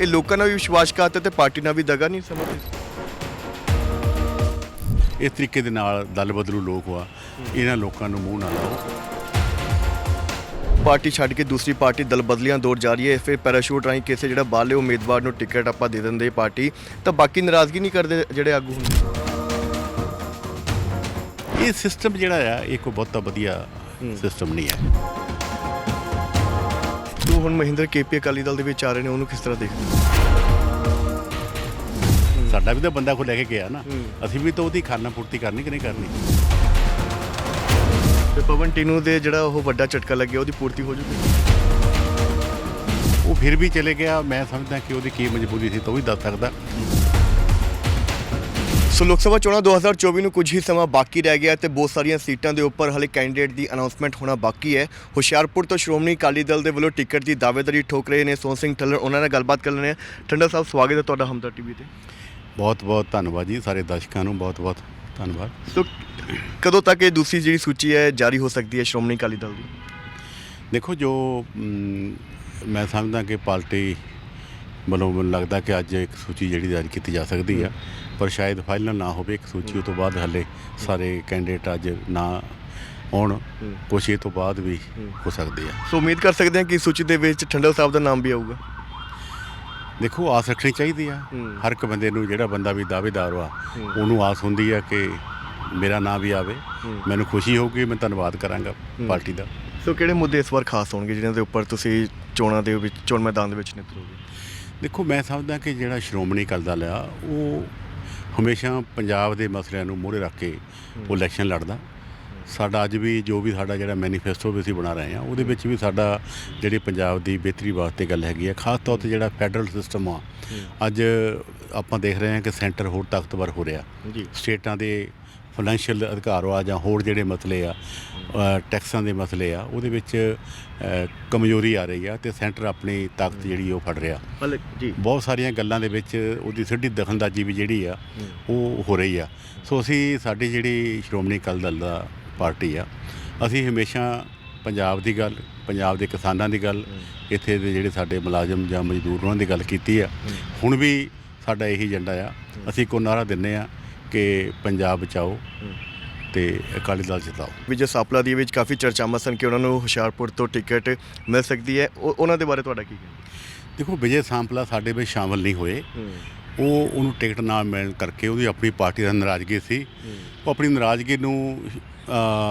ਇਹ ਲੋਕਾਂ ਨਾਲ ਵੀ ਵਿਸ਼ਵਾਸਘਾਤ ਹੈ ਤੇ ਪਾਰਟੀ ਨਾਲ ਵੀ ਦਗਾ ਨਹੀਂ ਸਮਝਦੇ ਇਸ ਤਰੀਕੇ ਦੇ ਨਾਲ ਦਲ ਬਦਲੂ ਲੋਕ ਆ ਇਹਨਾਂ ਲੋਕਾਂ ਨੂੰ ਮੂੰਹ ਨਾ ਲਾਓ। ਪਾਰਟੀ ਛੱਡ ਕੇ ਦੂਸਰੀ ਪਾਰਟੀ ਦਲ ਬਦਲੀਆਂ ਦੌਰ ਜਾਰੀ ਹੈ ਫਿਰ ਪੈਰਾਸ਼ੂਟ ਰਾਹੀਂ ਕਿਸੇ ਜਿਹੜਾ ਬਾਹਰਲੇ ਉਮੀਦਵਾਰ ਨੂੰ ਟਿਕਟ ਆਪਾਂ ਦੇ ਦਿੰਦੇ ਪਾਰਟੀ ਤਾਂ ਬਾਕੀ ਨਾਰਾਜ਼ਗੀ ਨਹੀਂ ਕਰਦੇ ਜਿਹੜੇ ਆਗੂ ਹੁੰਦੇ। ਇਹ ਸਿਸਟਮ ਜਿਹੜਾ ਆ ਇਹ ਕੋਈ ਬਹੁਤਾ ਵਧੀਆ ਸਿਸਟਮ ਨਹੀਂ ਹੈ। ਹੁਣ ਮਹਿੰਦਰ ਕੇਪੀ ਅਕਾਲੀ ਦਲ ਦੇ ਵਿੱਚ ਆ ਰਹੇ ਨੇ ਉਹਨੂੰ ਕਿਸ ਤਰ੍ਹਾਂ ਦੇਖਦੇ ਸਾਡਾ ਵੀ ਤਾਂ ਬੰਦਾ ਕੋ ਲੈ ਕੇ ਗਿਆ ਨਾ। ਅਸੀਂ ਵੀ ਤਾਂ ਉਹਦੀ ਖਾਨਾ ਪੂਰਤੀ ਕਰਨੀ ਕਿ ਨਹੀਂ ਕਰਨੀ? ਤੇ ਪਵਨ ਟੀਨੂ ਦੇ ਜਿਹੜਾ ਉਹ ਵੱਡਾ ਝਟਕਾ ਲੱਗਿਆ ਉਹਦੀ ਪੂਰਤੀ ਹੋ ਜੂਗੀ? ਉਹ ਫਿਰ ਵੀ ਚਲੇ ਗਿਆ। ਮੈਂ ਸਮਝਦਾ ਕਿ ਉਹਦੀ ਕੀ ਮਜਬੂਰੀ ਸੀ ਤਾਂ ਉਹ ਵੀ ਦੱਸ ਸਕਦਾ। ਸੋ ਲੋਕ ਸਭਾ ਚੋਣਾਂ 2024 ਨੂੰ ਕੁਝ ਹੀ ਸਮਾਂ ਬਾਕੀ ਰਹਿ ਗਿਆ ਤੇ ਬਹੁਤ ਸਾਰੀਆਂ ਸੀਟਾਂ ਦੇ ਉੱਪਰ ਹਲੇ ਕੈਂਡੀਡੇਟ ਦੀ ਅਨਾਉਂਸਮੈਂਟ ਹੋਣਾ ਬਾਕੀ ਹੈ। ਹੁਸ਼ਿਆਰਪੁਰ ਤੋਂ ਸ਼੍ਰੋਮਣੀ ਅਕਾਲੀ ਦਲ ਦੇ ਵੱਲੋਂ ਟਿਕਟ ਦੀ ਦਾਅਵੇਦਾਰੀ ਠੋਕ ਰਹੇ ਨੇ ਸੋਹਣ ਸਿੰਘ ਠੱਲਰ ਉਹਨਾਂ ਨਾਲ ਗੱਲਬਾਤ ਕਰ ਲੈਣੇ ਠੰਡਾ ਸਾਹਿਬ ਸਵਾਗਤ ਹੈ ਤੁਹਾਡਾ ਹਮਦਰ ਟੀਵੀ ਤੇ। ਬਹੁਤ ਬਹੁਤ ਧੰਨਵਾਦ ਜੀ ਸਾਰੇ ਦਰਸ਼ਕਾਂ ਨੂੰ ਬਹੁਤ ਬਹੁਤ ਧੰਨਵਾਦ। ਸੋ ਕਦੋਂ ਤੱਕ ਇਹ ਦੂਸਰੀ ਜਿਹੜੀ ਸੂਚੀ ਹੈ ਜਾਰੀ ਹੋ ਸਕਦੀ ਹੈ ਸ਼੍ਰੋਮਣੀ ਅਕਾਲੀ ਦਲ ਦੀ? ਦੇਖੋ ਜੋ ਮ, ਮੈਂ ਸਮਝਦਾ ਕਿ ਪਾਰਟੀ ਵੱਲੋਂ ਮੈਨੂੰ ਲੱਗਦਾ ਕਿ ਅੱਜ ਇੱਕ ਸੂਚੀ ਜਿਹੜੀ ਜਾਰੀ ਕੀਤੀ ਜਾ ਸਕਦੀ ਆ। ਪਰ ਸ਼ਾਇਦ ਫਾਈਨਲ ਨਾ ਹੋਵੇ ਇੱਕ ਸੂਚੀ ਉਹ ਤੋਂ ਬਾਅਦ ਹੱਲੇ ਸਾਰੇ ਕੈਂਡੀਡੇਟ ਅੱਜ ਨਾ ਆਉਣ। ਕੁਛ ਇਹ ਤੋਂ ਬਾਅਦ ਵੀ ਹੋ। ਸਕਦੇ ਆ। ਸੋ ਉਮੀਦ ਕਰ ਸਕਦੇ ਹਾਂ ਕਿ ਸੂਚੀ ਦੇ ਵਿੱਚ ਠੰਡਲ ਸਾਹਿਬ ਦਾ ਨਾਮ ਵੀ ਆਊਗਾ। ਦੇਖੋ ਆਸ ਰੱਖਣੀ ਚਾਹੀਦੀ ਆ। ਹਰ ਇੱਕ ਬੰਦੇ ਨੂੰ ਜਿਹੜਾ ਬੰਦਾ ਵੀ ਦਾਅਵੇਦਾਰ ਹੂੰ। ਉਹਨੂੰ ਆਸ ਹੁੰਦੀ ਆ ਕਿ ਮੇਰਾ ਨਾਮ ਵੀ ਆਵੇ। ਮੈਨੂੰ ਖੁਸ਼ੀ ਹੋਊਗੀ ਮੈਂ ਧੰਨਵਾਦ ਕਰਾਂਗਾ ਪਾਰਟੀ ਦਾ। ਸੋ ਕਿਹੜੇ ਮੁੱਦੇ ਇਸ ਵਾਰ ਖਾਸ ਹੋਣਗੇ ਜਿਨ੍ਹਾਂ ਦੇ ਉੱਪਰ ਤੁਸੀਂ ਚੋਣਾਂ ਦੇ ਵਿੱਚ ਚੋਣ ਮੈਦਾਨ ਦੇ ਵਿੱਚ ਨਿਕਲੋਗੇ ਦੇਖੋ ਮੈਂ ਸਮਝਦਾ ਕਿ ਜਿਹੜਾ ਸ਼੍ਰੋਮਣੀ ਅਕਾਲੀ ਦਲ ਆ ਉਹ ਹਮੇਸ਼ਾ ਪੰਜਾਬ ਦੇ ਮਸਲਿਆਂ ਨੂੰ ਮੂਹਰੇ ਰੱਖ ਕੇ ਉਹ ਇਲੈਕਸ਼ਨ ਲੜਦਾ। ਸਾਡਾ ਅੱਜ ਵੀ ਜੋ ਵੀ ਸਾਡਾ ਜਿਹੜਾ ਮੈਨੀਫੈਸਟੋ ਵੀ ਅਸੀਂ ਬਣਾ ਰਹੇ ਹਾਂ ਉਹਦੇ ਵਿੱਚ ਵੀ ਸਾਡਾ ਜਿਹੜੀ ਪੰਜਾਬ ਦੀ ਬਿਹਤਰੀ ਵਾਸਤੇ ਗੱਲ ਹੈਗੀ ਹੈ ਖਾਸ ਤੌਰ ਤੇ ਜਿਹੜਾ ਫੈਡਰਲ ਸਿਸਟਮ ਆ ਅੱਜ ਆਪਾਂ ਦੇਖ ਰਹੇ ਹਾਂ ਕਿ ਸੈਂਟਰ ਹੋਰ ਤਾਕਤਵਰ ਹੋ ਰਿਹਾ। ਸਟੇਟਾਂ ਦੇ ਫਾਈਨੈਂਸ਼ੀਅਲ ਅਧਿਕਾਰ ਆ ਜਾਂ ਹੋਰ ਜਿਹੜੇ ਮਸਲੇ ਆ ਟੈਕਸਾਂ ਦੇ ਮਸਲੇ ਆ ਉਹਦੇ ਵਿੱਚ ਕਮਜ਼ੋਰੀ ਆ ਰਹੀ ਆ ਤੇ ਸੈਂਟਰ ਆਪਣੀ ਤਾਕਤ ਜਿਹੜੀ ਉਹ ਫੜ ਰਿਹਾ। ਜੀ। ਬਹੁਤ ਸਾਰੀਆਂ ਗੱਲਾਂ ਦੇ ਵਿੱਚ ਉਹਦੀ ਸਿੱਧੀ ਦਖਲਅੰਦਾਜ਼ੀ ਵੀ ਜਿਹੜੀ ਆ ਉਹ ਹੋ ਰਹੀ ਆ। ਸੋ ਅਸੀਂ ਸਾਡੀ ਜਿਹੜੀ ਸ਼੍ਰੋਮਣੀ ਅਕਾਲੀ ਦਲ ਦਾ ਪਾਰਟੀ ਆ ਅਸੀਂ ਹਮੇਸ਼ਾ ਪੰਜਾਬ ਦੀ ਗੱਲ ਪੰਜਾਬ ਦੇ ਕਿਸਾਨਾਂ ਦੀ ਗੱਲ ਇੱਥੇ ਦੇ ਜਿਹੜੇ ਸਾਡੇ ਮੁਲਾਜ਼ਮ ਜਾਂ ਮਜ਼ਦੂਰ ਉਹਨਾਂ ਦੀ ਗੱਲ ਕੀਤੀ ਆ। ਹੁਣ ਵੀ ਸਾਡਾ ਇਹੀ ਏਜੰਡਾ ਆ। ਅਸੀਂ ਕੋ ਨਾਰਾ ਦਿੰਨੇ ਆ ਕਿ ਪੰਜਾਬ ਬਚਾਓ ਤੇ ਅਕਾਲੀ ਦਲ ਜਿਤਾਓ। ਵਿਜੇ ਸਾਪਲਾ ਦੀ ਵਿੱਚ ਕਾਫੀ ਚਰਚਾਵਾਂ ਸਨ ਕਿ ਉਹਨਾਂ ਨੂੰ ਹੁਸ਼ਿਆਰਪੁਰ ਤੋਂ ਟਿਕਟ ਮਿਲ ਸਕਦੀ ਹੈ। ਉਹ- ਉਹਨਾਂ ਦੇ ਬਾਰੇ ਤੁਹਾਡਾ ਕੀ ਕਹਿਣਾ? ਦੇਖੋ ਵਿਜੇ ਸਾਂਪਲਾ ਸਾਡੇ ਵਿੱਚ ਸ਼ਾਮਲ ਨਹੀਂ ਹੋਏ। ਉਹ ਉਹਨੂੰ ਟਿਕਟ ਨਾ ਮਿਲਣ ਕਰਕੇ ਉਹਦੀ ਆਪਣੀ ਪਾਰਟੀ ਦਾ ਨਾਰਾਜ਼ਗੀ ਸੀ। ਉਹ ਆਪਣੀ ਨਾਰਾਜ਼ਗੀ ਨੂੰ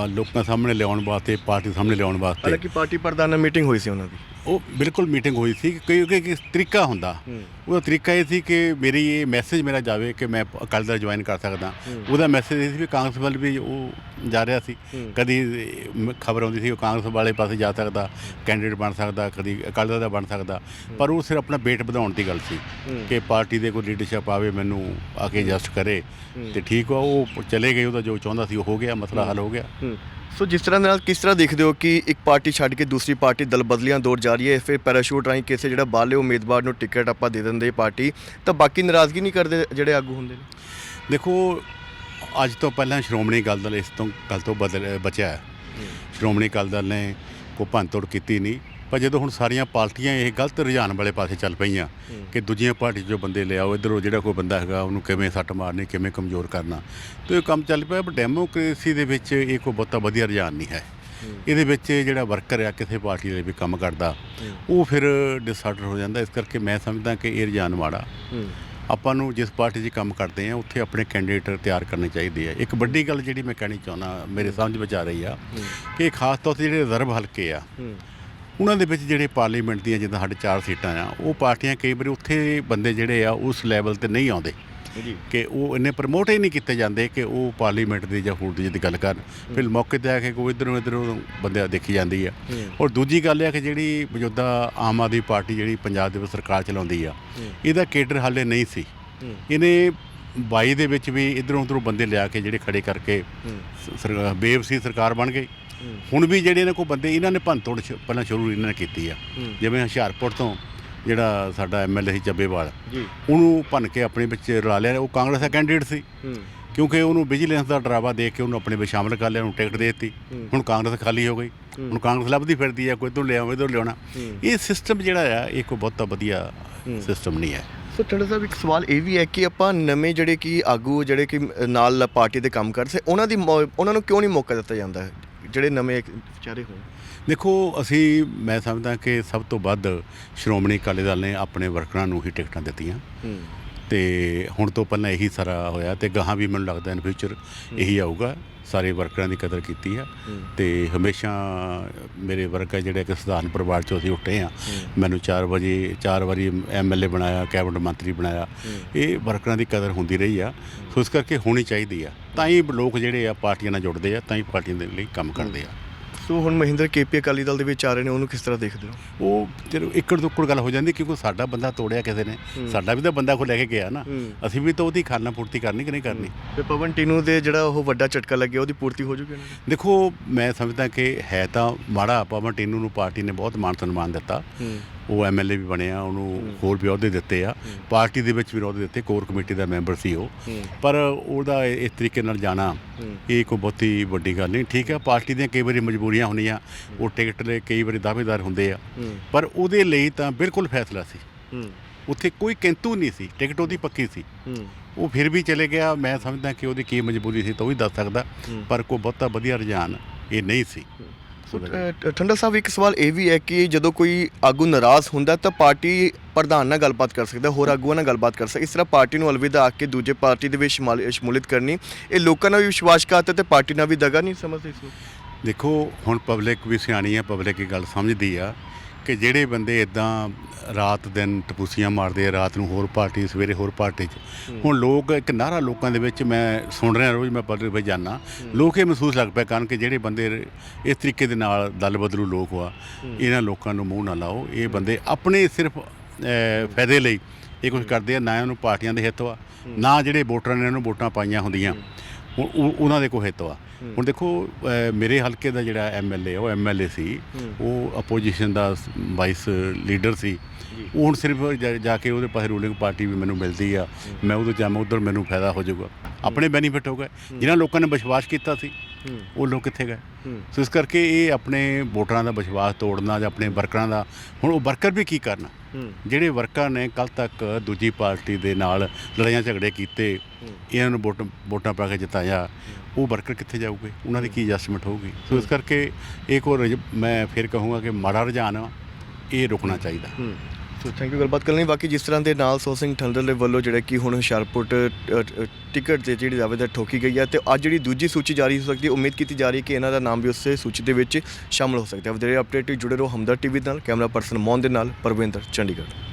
ਲੋਕਾਂ ਸਾਹਮਣੇ ਲਿਆਉਣ ਵਾਸਤੇ ਪਾਰਟੀ ਸਾਹਮਣੇ ਲਿਆਉਣ ਵਾਸਤੇ ਹਾਲਾਂਕਿ ਪਾਰਟੀ ਪ੍ਰਧਾਨ ਨਾਲ ਮੀਟਿੰਗ ਹੋਈ ਸੀ ਉਹਨਾਂ ਦੀ। ਉਹ ਬਿਲਕੁਲ ਮੀਟਿੰਗ ਹੋਈ ਸੀ ਕਿਉਂਕਿ ਇੱਕ ਤਰੀਕਾ ਹੁੰਦਾ। ਉਹਦਾ ਤਰੀਕਾ ਇਹ ਸੀ ਕਿ ਮੇਰੀ ਇਹ ਮੈਸੇਜ ਮੇਰਾ ਜਾਵੇ ਕਿ ਮੈਂ ਅਕਾਲੀ ਦਲ ਜੁਆਇਨ ਕਰ ਸਕਦਾ। ਉਹਦਾ ਮੈਸੇਜ ਇਹ ਸੀ ਵੀ ਕਾਂਗਰਸ ਵੱਲ ਵੀ ਉਹ ਜਾ ਰਿਹਾ ਸੀ। ਕਦੀ ਖਬਰ ਆਉਂਦੀ ਸੀ ਉਹ ਕਾਂਗਰਸ ਵਾਲੇ ਪਾਸੇ ਜਾ ਸਕਦਾ ਕੈਂਡੀਡੇਟ ਬਣ ਸਕਦਾ ਕਦੀ ਅਕਾਲੀ ਦਲ ਦਾ ਬਣ ਸਕਦਾ। ਪਰ ਉਹ ਸਿਰ ਆਪਣਾ ਵੇਟ ਵਧਾਉਣ ਦੀ ਗੱਲ ਸੀ। ਕਿ ਪਾਰਟੀ ਦੇ ਕੋਈ ਲੀਡਰਸ਼ਿਪ ਆਵੇ ਮੈਨੂੰ ਆ ਕੇ ਐਡਜਸਟ ਕਰੇ ਤੇ ਠੀਕ ਆ ਉਹ ਚਲੇ ਗਏ ਉਹਦਾ ਜੋ ਚਾਹੁੰਦਾ ਸੀ ਉਹ ਹੋ ਗਿਆ ਮਸਲਾ ਹੱਲ ਹੋ ਗਿਆ। ਸੋ ਜਿਸ ਤਰ੍ਹਾਂ ਦੇ ਨਾਲ ਕਿਸ ਤਰ੍ਹਾਂ ਦੇਖਦੇ ਹੋ ਕਿ ਇੱਕ ਪਾਰਟੀ ਛੱਡ ਕੇ ਦੂਸਰੀ ਪਾਰਟੀ ਦਲ ਬਦਲੀਆਂ ਦੌਰ ਜਾਰੀ ਹੈ ਫਿਰ ਪੈਰਾਸ਼ੂਟ ਰਾਹੀਂ ਕਿਸੇ ਜਿਹੜਾ ਬਾਹਰਲੇ ਉਮੀਦਵਾਰ ਨੂੰ ਟਿਕਟ ਆਪਾਂ ਦੇ ਦਿੰਦੇ ਪਾਰਟੀ ਤਾਂ ਬਾਕੀ ਨਾਰਾਜ਼ਗੀ ਨਹੀਂ ਕਰਦੇ ਜਿਹੜੇ ਆਗੂ ਹੁੰਦੇ ਨੇ? ਦੇਖੋ ਅੱਜ ਤੋਂ ਪਹਿਲਾਂ ਸ਼੍ਰੋਮਣੀ ਅਕਾਲੀ ਦਲ ਇਸ ਤੋਂ ਗੱਲ ਤੋਂ ਬਦਲ ਬਚਿਆ ਹੈ। ਸ਼੍ਰੋਮਣੀ ਅਕਾਲੀ ਦਲ ਨੇ ਕੋਈ ਭੰਨਤੋੜ ਕੀਤੀ ਨਹੀਂ। ਪਰ ਜਦੋਂ ਹੁਣ ਸਾਰੀਆਂ ਪਾਰਟੀਆਂ ਇਹ ਗਲਤ ਰੁਝਾਨ ਵਾਲੇ ਪਾਸੇ ਚੱਲ ਪਈਆਂ ਕਿ ਦੂਜੀਆਂ ਪਾਰਟੀ 'ਚੋਂ ਬੰਦੇ ਲਿਆਓ ਇਧਰੋਂ ਜਿਹੜਾ ਕੋਈ ਬੰਦਾ ਹੈਗਾ ਉਹਨੂੰ ਕਿਵੇਂ ਸੱਟ ਮਾਰਨੀ ਕਿਵੇਂ ਕਮਜ਼ੋਰ ਕਰਨਾ। ਤੇ ਇਹ ਕੰਮ ਚੱਲ ਪਿਆ ਪਰ ਡੈਮੋਕ੍ਰੇਸੀ ਦੇ ਵਿੱਚ ਇਹ ਕੋਈ ਬਹੁਤਾ ਵਧੀਆ ਰੁਝਾਨ ਨਹੀਂ ਹੈ। ਇਹਦੇ ਵਿੱਚ ਜਿਹੜਾ ਵਰਕਰ ਆ ਕਿਸੇ ਪਾਰਟੀ ਦੇ ਵੀ ਕੰਮ ਕਰਦਾ ਉਹ ਫਿਰ ਡਿਸਆਰਡਰ ਹੋ ਜਾਂਦਾ। ਇਸ ਕਰਕੇ ਮੈਂ ਸਮਝਦਾ ਕਿ ਇਹ ਰੁਝਾਨ ਮਾੜਾ। ਆਪਾਂ ਨੂੰ ਜਿਸ ਪਾਰਟੀ 'ਚ ਕੰਮ ਕਰਦੇ ਆ ਉੱਥੇ ਆਪਣੇ ਕੈਂਡੀਡੇਟ ਤਿਆਰ ਕਰਨੇ ਚਾਹੀਦੇ ਆ। ਇੱਕ ਵੱਡੀ ਗੱਲ ਜਿਹੜੀ ਮੈਂ ਕਹਿਣੀ ਚਾਹੁੰਦਾ ਮੇਰੇ ਸਮਝ ਵਿੱਚ ਆ ਰਹੀ ਆ ਕਿ ਖਾਸ ਤੌਰ ਤੇ ਜਿਹੜੇ ਰਿਜ਼ਰਵ ਹਲਕੇ ਆ ਉਹਨਾਂ ਦੇ ਵਿੱਚ ਜਿਹੜੇ ਪਾਰਲੀਮੈਂਟ ਦੀਆਂ ਜਿੱਦਾਂ ਸਾਡੇ ਚਾਰ ਸੀਟਾਂ ਆ ਉਹ ਪਾਰਟੀਆਂ ਕਈ ਵਾਰੀ ਉੱਥੇ ਬੰਦੇ ਜਿਹੜੇ ਆ ਉਸ ਲੈਵਲ ਤੇ ਨਹੀਂ ਆਉਂਦੇ। ਕਿ ਉਹ ਇੰਨੇ ਪ੍ਰਮੋਟ ਹੀ ਨਹੀਂ ਕੀਤੇ ਜਾਂਦੇ ਕਿ ਉਹ ਪਾਰਲੀਮੈਂਟ ਦੀ ਜਾਂ ਹੋਰ ਦੀ ਦੀ ਗੱਲ ਕਰਨ। ਫਿਰ ਮੌਕੇ ਤੇ ਆ ਕੇ ਕੋਈ ਇਧਰੋਂ ਇਧਰੋਂ ਬੰਦੇ ਦੇਖੀ ਜਾਂਦੀ ਆ। ਔਰ ਦੂਜੀ ਗੱਲ ਇਹ ਆ ਕਿ ਜਿਹੜੀ ਮੌਜੂਦਾ ਆਮ ਆਦਮੀ ਪਾਰਟੀ ਜਿਹੜੀ ਪੰਜਾਬ ਦੇ ਵਿੱਚ ਸਰਕਾਰ ਚਲਾਉਂਦੀ ਆ ਇਹਦਾ ਕੇਡਰ ਹਾਲੇ ਨਹੀਂ ਸੀ। ਇਹਨੇ 22 ਦੇ ਵਿੱਚ ਵੀ ਇਧਰੋਂ ਉਧਰੋਂ ਬੰਦੇ ਲਿਆ ਕੇ ਜਿਹੜੇ ਖੜੇ ਕਰਕੇ ਬੇਵਸੀ ਸਰਕਾਰ ਬਣ ਗਈ। ਹੁਣ ਵੀ ਜਿਹੜੇ ਇਹਨਾਂ ਕੋਲ ਬੰਦੇ ਇਹਨਾਂ ਨੇ ਭੰਨਤੋੜ ਸ਼- ਪਹਿਲਾਂ ਸ਼ੁਰੂ ਇਹਨਾਂ ਨੇ ਕੀਤੀ ਆ। ਜਿਵੇਂ ਹੁਸ਼ਿਆਰਪੁਰ ਤੋਂ ਜਿਹੜਾ ਸਾਡਾ ਐਮਐਲਏ ਸੀ ਚੱਬੇਵਾਲ ਜੀ। ਉਹਨੂੰ ਭੰਨ ਕੇ ਆਪਣੇ ਵਿੱਚ ਰਲਾ ਲਿਆ ਉਹ ਕਾਂਗਰਸ ਦਾ ਕੈਂਡੀਡੇਟ ਸੀ। ਕਿਉਂਕਿ ਉਹਨੂੰ ਵਿਜੀਲੈਂਸ ਦਾ ਡਰਾਵਾ ਦੇ ਕੇ ਉਹਨੂੰ ਆਪਣੇ ਵਿੱਚ ਸ਼ਾਮਲ ਕਰ ਲਿਆ ਉਹਨੂੰ ਟਿਕਟ ਦੇ ਦਿੱਤੀ। ਹੁਣ ਕਾਂਗਰਸ ਖਾਲੀ ਹੋ ਗਈ। ਹੁਣ ਕਾਂਗਰਸ ਲੱਭਦੀ ਫਿਰਦੀ ਆ ਕੋਈ ਤੋਂ ਲਿਆਓ ਇਧਰ ਲਿਆਉਣਾ। ਇਹ ਸਿਸਟਮ ਜਿਹੜਾ ਆ ਇਹ ਕੋਈ ਬਹੁਤਾ ਵਧੀਆ। ਸਿਸਟਮ ਨਹੀਂ ਹੈ। ਸੋ ਟੰਡਾ ਸਾਹਿਬ ਇੱਕ ਸਵਾਲ ਇਹ ਵੀ ਹੈ ਕਿ ਆਪਾਂ ਨਵੇਂ ਜਿਹੜੇ ਕਿ ਆਗੂ ਜਿਹੜੇ ਕਿ ਨਾਲ ਪਾਰਟੀ ਦੇ ਕੰਮ ਕਰਦੇ ਉਹਨਾਂ ਦੀ ਮੌ- ਉਹਨਾਂ ਨੂੰ ਕਿਉਂ ਨਹੀਂ ਮੌਕਾ ਦਿੱਤਾ ਜਾਂਦਾ ਹੈ? ਜਿਹੜੇ ਨਵੇਂ ਵਿਚਾਰੇ ਹੋਣ? ਦੇਖੋ ਅਸੀਂ ਮੈਂ ਸਮਝਦਾ ਕਿ ਸਭ ਤੋਂ ਵੱਧ ਸ਼੍ਰੋਮਣੀ ਅਕਾਲੀ ਦਲ ਨੇ ਆਪਣੇ ਵਰਕਰਾਂ ਨੂੰ ਹੀ ਟਿਕਟਾਂ ਦਿੱਤੀਆਂ। ਹੂੰ। ਤੇ ਹੁਣ ਤੋਂ ਪਹਿਲਾਂ ਇਹੀ ਸਾਰਾ ਹੋਇਆ ਤੇ ਗਾਹਾਂ ਵੀ ਮੈਨੂੰ ਲੱਗਦਾ ਇਨ ਫਿਊਚਰ ਇਹੀ ਆਊਗਾ ਸਾਰੇ ਵਰਕਰਾਂ ਦੀ ਕਦਰ ਕੀਤੀ ਆ। ਤੇ ਹਮੇਸ਼ਾ ਮੇਰੇ ਵਰਕਰ ਜਿਹੜੇ ਕਿ ਸਧਾਰਨ ਪਰਿਵਾਰ ਚੋਂ ਅਸੀਂ ਉੱਠੇ ਆ। ਮੈਨੂੰ 4 ਵਜੇ 4 ਵਾਰੀ ਐਮਐਲਏ ਬਣਾਇਆ ਕੈਬਨਿਟ ਮੰਤਰੀ ਬਣਾਇਆ। ਇਹ ਵਰਕਰਾਂ ਦੀ ਕਦਰ ਹੁੰਦੀ ਰਹੀ ਆ। ਸੋ ਇਸ ਕਰਕੇ ਹੋਣੀ ਚਾਹੀਦੀ ਆ। ਤਾਂ ਹੀ ਲੋਕ ਜਿਹੜੇ ਆ ਪਾਰਟੀਆਂ ਨਾਲ ਜੁੜਦੇ ਆ ਤਾਂ ਹੀ ਪਾਰਟੀਆਂ ਦੇ ਲਈ ਕੰਮ ਕਰਦੇ ਆ। ਸੋ ਹੁਣ ਮਹਿੰਦਰ ਕੇਪੀ ਅਕਾਲੀ ਦਲ ਦੇ ਵਿੱਚ ਆ ਰਹੇ ਨੇ ਉਹਨੂੰ ਕਿਸ ਤਰ੍ਹਾਂ ਦੇਖਦੇ ਹੋ? ਉਹ ਚਲੋ ਇੱਕੜ ਦੁੱਕੜ ਗੱਲ ਹੋ ਜਾਂਦੀ ਕਿਉਂਕਿ ਸਾਡਾ ਬੰਦਾ ਤੋੜਿਆ ਕਿਸੇ ਨੇ। ਸਾਡਾ ਵੀ ਤਾਂ ਬੰਦਾ ਕੋ ਲੈ ਕੇ ਗਿਆ ਨਾ। ਅਸੀਂ ਵੀ ਤਾਂ ਉਹਦੀ ਖਾਨਾ ਪੂਰਤੀ ਕਰਨੀ ਕਿ ਨਹੀਂ ਕਰਨੀ? ਤੇ ਪਵਨ ਟੀਨੂ ਦੇ ਜਿਹੜਾ ਉਹ ਵੱਡਾ ਝਟਕਾ ਲੱਗਿਆ ਉਹਦੀ ਪੂਰਤੀ ਹੋ ਜੂਗੀ ਦੇਖੋ ਮੈਂ ਸਮਝਦਾ ਕਿ ਹੈ ਤਾਂ ਮਾੜਾ ਪਵਨ ਟੀਨੂ ਨੂੰ ਪਾਰਟੀ ਨੇ ਬਹੁਤ ਮਾਣ ਸਨਮਾਨ ਦਿੱਤਾ ਉਹ ਐਮਐਲਏ ਵੀ ਬਣਿਆ ਉਹਨੂੰ ਹੋਰ ਵੀ ਅਹੁਦੇ ਦਿੱਤੇ ਆ। ਪਾਰਟੀ ਦੇ ਵਿੱਚ ਵੀ ਅਹੁਦੇ ਦਿੱਤੇ ਕੋਰ ਕਮੇਟੀ ਦਾ ਮੈਂਬਰ ਸੀ ਉਹ। ਪਰ ਉਹਦਾ ਇਸ ਤਰੀਕੇ ਨਾਲ ਜਾਣਾ ਇਹ ਕੋਈ ਬਹੁਤੀ ਵੱਡੀ ਗੱਲ ਨਹੀਂ। ਠੀਕ ਹੈ ਪਾਰਟੀ ਦੀਆਂ ਕਈ ਵਾਰੀ ਮਜਬੂਰੀਆਂ ਹੁੰਦੀਆਂ ਉਹ ਟਿਕਟ ਲਈ ਕਈ ਵਾਰੀ ਦਾਅਵੇਦਾਰ ਹੁੰਦੇ ਆ। ਪਰ ਉਹਦੇ ਲਈ ਤਾਂ ਬਿਲਕੁਲ ਫੈਸਲਾ ਸੀ। ਉੱਥੇ ਕੋਈ ਕਿੰਤੂ ਨਹੀਂ ਸੀ ਟਿਕਟ ਉਹਦੀ ਪੱਕੀ ਸੀ। ਉਹ ਫਿਰ ਵੀ ਚਲੇ ਗਿਆ। ਮੈਂ ਸਮਝਦਾ ਕਿ ਉਹਦੀ ਕੀ ਮਜਬੂਰੀ ਸੀ ਤਾਂ ਉਹ ਵੀ ਦੱਸ ਸਕਦਾ। ਪਰ ਕੋਈ ਬਹੁਤਾ ਵਧੀਆ ਰੁਝਾਨ ਇਹ ਨਹੀਂ ਸੀ। ਠੰਡਾ ਸਾਹਿਬ ਇੱਕ ਸਵਾਲ ਇਹ ਵੀ ਹੈ ਕਿ ਜਦੋਂ ਕੋਈ ਆਗੂ ਨਾਰਾਜ਼ ਹੁੰਦਾ ਤਾਂ ਪਾਰਟੀ ਪ੍ਰਧਾਨ ਨਾਲ ਗੱਲਬਾਤ ਕਰ ਸਕਦਾ ਹੋਰ ਆਗੂਆਂ ਨਾਲ ਗੱਲਬਾਤ ਕਰ ਸਕਦਾ। ਇਸ ਤਰ੍ਹਾਂ ਪਾਰਟੀ ਨੂੰ ਅਲਵਿਦਾ ਆ ਕੇ ਦੂਜੇ ਪਾਰਟੀ ਦੇ ਵਿੱਚ ਸ਼ਮਾਲ- ਸ਼ਮੂਲੀਅਤ ਕਰਨੀ ਇਹ ਲੋਕਾਂ ਨਾਲ ਵੀ ਵਿਸ਼ਵਾਸਘਾਤ ਹੈ ਤੇ ਪਾਰਟੀ ਨਾਲ ਵੀ ਦਗਾ ਨਹੀਂ ਸਮਝਦੇ ਇਸ ਨੂੰ? ਦੇਖੋ ਹੁਣ ਪਬਲਿਕ ਵੀ ਸਿਆਣੀ ਆ ਪਬਲਿਕ ਇਹ ਗੱਲ ਸਮਝਦੀ ਆ। ਕਿ ਜਿਹੜੇ ਬੰਦੇ ਇਦਾਂ ਰਾਤ ਦਿਨ ਟਪੂਸੀਆਂ ਮਾਰਦੇ ਆ ਰਾਤ ਨੂੰ ਹੋਰ ਪਾਰਟੀ ਸਵੇਰੇ ਹੋਰ ਪਾਰਟੀ 'ਚ। ਹੁਣ ਲੋਕ ਇੱਕ ਨਾਰਾ ਲੋਕਾਂ ਦੇ ਵਿੱਚ ਮੈਂ ਸੁਣ ਰਿਹਾ ਰੋਜ਼ ਮੈਂ ਪਬਲਿਕ ਵਿੱਚ ਜਾਣਾ ਲੋਕ ਇਹ ਮਹਿਸੂਸ ਲੱਗ ਪਿਆ ਕਰਨ ਕਿ ਜਿਹੜੇ ਬੰਦੇ ਇਸ ਤਰੀਕੇ ਦੇ ਨਾਲ ਦਲ ਬਦਲੂ ਲੋਕ ਆ ਇਹਨਾਂ ਲੋਕਾਂ ਨੂੰ ਮੂੰਹ ਨਾ ਲਾਓ। ਇਹ ਬੰਦੇ ਆਪਣੇ ਸਿਰਫ ਫਾਇਦੇ ਲਈ ਇਹ ਕੁਝ ਕਰਦੇ ਆ ਨਾ ਉਹਨੂੰ ਪਾਰਟੀਆਂ ਦੇ ਹਿੱਤ ਆ ਨਾ ਜਿਹੜੇ ਵੋਟਰਾਂ ਨੇ ਇਹਨਾਂ ਨੂੰ ਵੋਟਾਂ ਪਾਈਆਂ ਹੁੰਦੀਆਂ। ਉਹ- ਉਹ- ਉਹਨਾਂ ਦੇ ਕੋਈ ਹਿੱਤ ਆ। ਹੁਣ ਦੇਖੋ ਮੇਰੇ ਹਲਕੇ ਦਾ ਜਿਹੜਾ ਐਮਐਲਏ ਉਹ ਐਮਐਲਏ ਸੀ। ਉਹ ਅਪੋਜੀਸ਼ਨ ਦਾ ਵਾਈਸ ਲੀਡਰ ਸੀ। ਉਹ ਹੁਣ ਸਿਰਫ ਜਾ- ਕੇ ਉਹਦੇ ਪਾਸੇ ਰੂਲਿੰਗ ਪਾਰਟੀ ਵੀ ਮੈਨੂੰ ਮਿਲਦੀ ਆ। ਮੈਂ ਉਹਦੇ ਜਾਵਾਂ ਉਧਰ ਮੈਨੂੰ ਫਾਇਦਾ ਹੋ ਜਾਊਗਾ। ਆਪਣੇ ਬੈਨੀਫਿਟ ਹੋ ਗਏ। ਜਿਨ੍ਹਾਂ ਲੋਕਾਂ ਨੇ ਵਿਸ਼ਵਾਸ ਕੀਤਾ ਸੀ। ਉਹ ਲੋਕ ਕਿੱਥੇ ਗਏ? ਸੋ ਇਸ ਕਰਕੇ ਇਹ ਆਪਣੇ ਵੋਟਰਾਂ ਦਾ ਵਿਸ਼ਵਾਸ ਤੋੜਨਾ ਜਾਂ ਆਪਣੇ ਵਰਕਰਾਂ ਦਾ ਹੁਣ ਉਹ ਵਰਕਰ ਵੀ ਕੀ ਕਰਨ? ਜਿਹੜੇ ਵਰਕਰ ਨੇ ਕੱਲ ਤੱਕ ਦੂਜੀ ਪਾਰਟੀ ਦੇ ਨਾਲ ਲੜਾਈਆਂ ਝਗੜੇ ਕੀਤੇ ਇਹਨਾਂ ਨੂੰ ਵੋਟ ਵੋਟਾਂ ਪਾ ਕੇ ਜਿਤਾਇਆ ਉਹ ਵਰਕਰ ਕਿੱਥੇ ਜਾਊਗੇ? ਉਹਨਾਂ ਦੀ ਕੀ ਐਡਜਸਟਮੈਂਟ ਹੋਊਗੀ? ਸੋ ਇਸ ਕਰਕੇ ਇਹ ਕੋ ਮੈਂ ਫਿਰ ਕਹੂੰਗਾ ਕਿ ਮਾੜਾ ਰੁਝਾਨ ਇਹ ਰੁਕਣਾ ਚਾਹੀਦਾ। ਸੋ ਥੈਂਕ ਯੂ ਗੱਲਬਾਤ ਕਰਨ ਲਈ ਬਾਕੀ ਜਿਸ ਤਰ੍ਹਾਂ ਦੇ ਨਾਲ ਸੋ ਸਿੰਘ ਠੰਡਰ ਦੇ ਵੱਲੋਂ ਜਿਹੜਾ ਕਿ ਹੁਣ ਹੁਸ਼ਿਆਰਪੁਰ ਟਿਕਟ ਤੇ ਜਿਹੜੀ ਦਾਅਵੇਦਾਰ ਠੋਕੀ ਗਈ ਹੈ ਤੇ ਅੱਜ ਜਿਹੜੀ ਦੂਜੀ ਸੂਚੀ ਜਾਰੀ ਹੋ ਸਕਦੀ ਹੈ, ਉਮੀਦ ਕੀਤੀ ਜਾ ਰਹੀ ਹੈ ਕਿ ਇਹਨਾਂ ਦਾ ਨਾਮ ਵੀ ਉਸੇ ਸੂਚੀ ਦੇ ਵਿੱਚ ਸ਼ਾਮਲ ਹੋ ਸਕਦਾ ਹੈ। ਵਧੇਰੇ ਅਪਡੇਟ ਲਈ ਜੁੜੇ ਰਹੋ ਹਮਦਰ ਟੀਵੀ ਨਾਲ, ਕੈਮਰਾ ਪਰਸਨ ਮੋਹਨ ਦੇ ਨਾਲ ਪਰਵਿੰਦਰ ਚੰਡੀਗੜ੍ਹ।